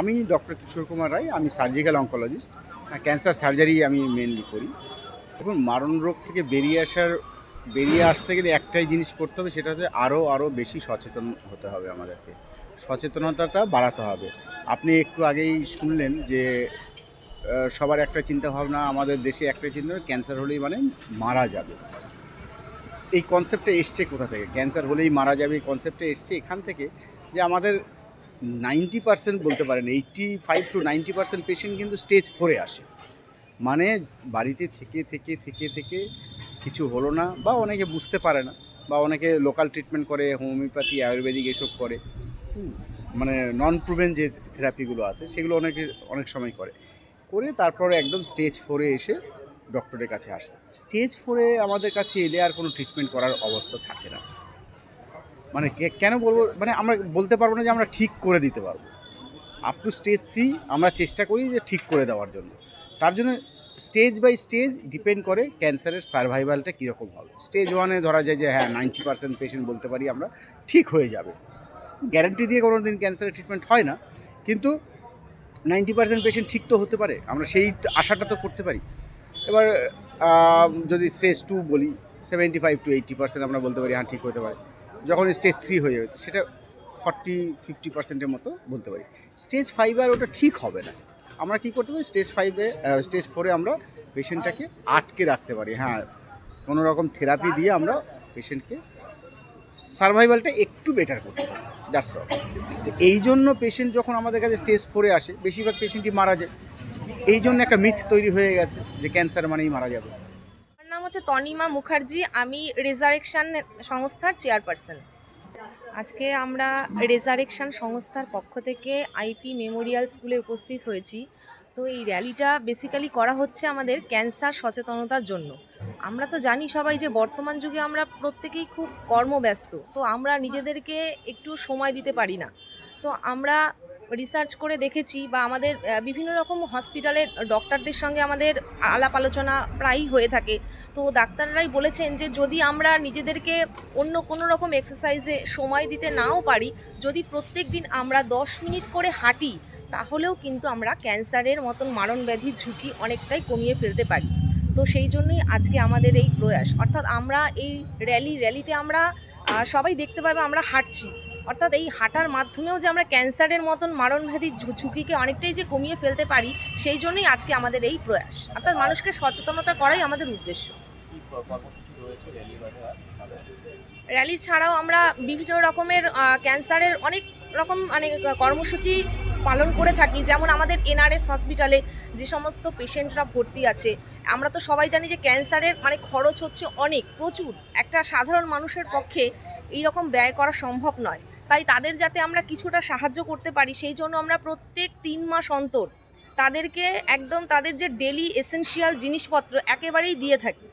আমি ডক্টর কিশোর কুমার রায়, আমি surgical oncologist cancer surgery আমি মেনলি করি। এখন মারণ রোগ থেকে বেরিয়ে আসার, বেরিয়ে আসতে গেলে একটাই জিনিস করতে হবে সেটা হচ্ছে আরও আরও বেশি সচেতন হতে হবে আমাদেরকে। সচেতনতাটা বাড়াতে হবে। আপনি একটু আগেই শুনলেন যে সবার একটা চিন্তা ভাবনা আমাদের দেশে একটা চিন্তা ক্যান্সার হলেই মানে মারা যাবে। এই কনসেপ্টটা এসছে কোথা থেকে? ক্যান্সার হলেই মারা যাবে, এই কনসেপ্টটা এসছে এখান থেকে যে আমাদের নাইনটি পার্সেন্ট বলতে পারেন eighty five to ninety percent patient কিন্তু স্টেজ ফোরে আসে। মানে বাড়িতে থেকে থেকে থেকে থেকে কিছু হলো না বা অনেকে বুঝতে পারে না বা অনেকে লোকাল ট্রিটমেন্ট করে হোমিওপ্যাথি আয়ুর্বেদিক এসব করে। মানে নন প্রুভেন যে থেরাপিগুলো আছে, সেগুলো অনেকে, অনেক সময় করে। করে তারপরে একদম স্টেজ ফোরে এসে ডক্টরের কাছে আসে। স্টেজ ফোরে আমাদের কাছে এলে আর কোনো ট্রিটমেন্ট করার অবস্থা থাকে না। মানে কেন বলব? মানে আমরা বলতে পারব না যে আমরা ঠিক করে দিতে পারব। আপ টু স্টেজ থ্রি আমরা চেষ্টা করি যে ঠিক করে দেওয়ার জন্য। তার জন্য স্টেজ বাই স্টেজ ডিপেন্ড করে ক্যান্সারের সার্ভাইভালটা কীরকম হবে। স্টেজ ওয়ানে ধরা যায় যে হ্যাঁ নাইনটি পার্সেন্ট পেশেন্ট বলতে পারি আমরা, ঠিক হয়ে যাবে। গ্যারান্টি দিয়ে কোনো দিন ক্যান্সারের ট্রিটমেন্ট হয় না, কিন্তু নাইনটি পার্সেন্ট পেশেন্ট ঠিক তো হতে পারে। আমরা সেই আশাটা তো করতে পারি। এবার যদি স্টেজ টু বলি seventy five to eighty percent আমরা বলতে পারি হ্যাঁ ঠিক হতে পারে। যখন স্টেজ থ্রি হয়ে যাবে, সেটা ফর্টি ফিফটি পার্সেন্টের মতো বলতে পারি। স্টেজ ফাইভে আর ওটা ঠিক হবে না। আমরা কি করতে পারি? স্টেজ ফাইভে স্টেজ ফোরে আমরা পেশেন্টটাকে আটকে রাখতে পারি। হ্যাঁ কোনো রকম থেরাপি দিয়ে আমরা পেশেন্টকে সার্ভাইভালটা একটু বেটার করতে পারি। দ্যাটস অল এই জন্য পেশেন্ট যখন আমাদের কাছে স্টেজ ফোরে আসে, বেশিরভাগ পেশেন্টই মারা যায়। এই জন্য একটা মিথ তৈরি হয়ে গেছে যে ক্যান্সার মানেই মারা যাবে। হচ্ছে তনিমা মুখার্জি, আমি রেজারেকশন সংস্থার চেয়ারপারসন। আজকে আমরা রেজারেকশন সংস্থার পক্ষ থেকে আইপি মেমোরিয়াল স্কুলে উপস্থিত হয়েছি। তো এই র্যালিটা বেসিক্যালি করা হচ্ছে আমাদের ক্যান্সার সচেতনতার জন্য। আমরা তো জানি সবাই যে বর্তমান যুগে আমরা প্রত্যেকেই খুব কর্মব্যস্ত, তো আমরা নিজেদেরকে একটু সময় দিতে পারি না। তো আমরা রিসার্চ করে দেখেছি বা আমাদের বিভিন্ন রকম হসপিটালের ডক্টরদের সঙ্গে আমাদের আলাপ আলোচনা প্রায়ই হয়ে থাকে। তো ডাক্তাররাই বলেছেন যে, যদি আমরা নিজেদেরকে অন্য কোনো রকম এক্সারসাইজে সময় দিতে নাও পারি, যদি প্রত্যেক দিন আমরা দশ মিনিট করে হাঁটি, তাহলেও কিন্তু আমরা ক্যান্সারের মতন মারণ ব্যাধির ঝুঁকি অনেকটাই কমিয়ে ফেলতে পারি। তো সেই জন্যই আজকে আমাদের এই প্রয়াস। অর্থাৎ আমরা এই র্যালি র্যালিতে আমরা সবাই দেখতে পাবে আমরা হাঁটছি। অর্থাৎ এই হাঁটার মাধ্যমেও যে আমরা ক্যান্সারের মতন মারণ ব্যাধির ঝু- ঝুঁকিকে অনেকটাই যে কমিয়ে ফেলতে পারি সেই জন্যই আজকে আমাদের এই প্রয়াস। অর্থাৎ মানুষকে সচেতনতা করাই আমাদের উদ্দেশ্য। র্যালি ছাড়াও আমরা বিভিন্ন রকমের ক্যান্সারের অনেক রকম মানে কর্মসূচি পালন করে থাকি। যেমন আমাদের এনআরএস হসপিটালে যে সমস্ত পেশেন্টরা ভর্তি আছে আমরা তো সবাই জানি যে ক্যান্সারের মানে খরচ হচ্ছে অনেক প্রচুর। একটা সাধারণ মানুষের পক্ষে এই রকম ব্যয় করা সম্ভব নয়। তাই তাদের যাতে আমরা কিছুটা সাহায্য করতে পারি, সেই জন্য আমরা প্রত্যেক তিন মাস অন্তর তাদেরকে একদম তাদের যে ডেলি এসেন্সিয়াল জিনিসপত্র একেবারেই দিয়ে থাকি।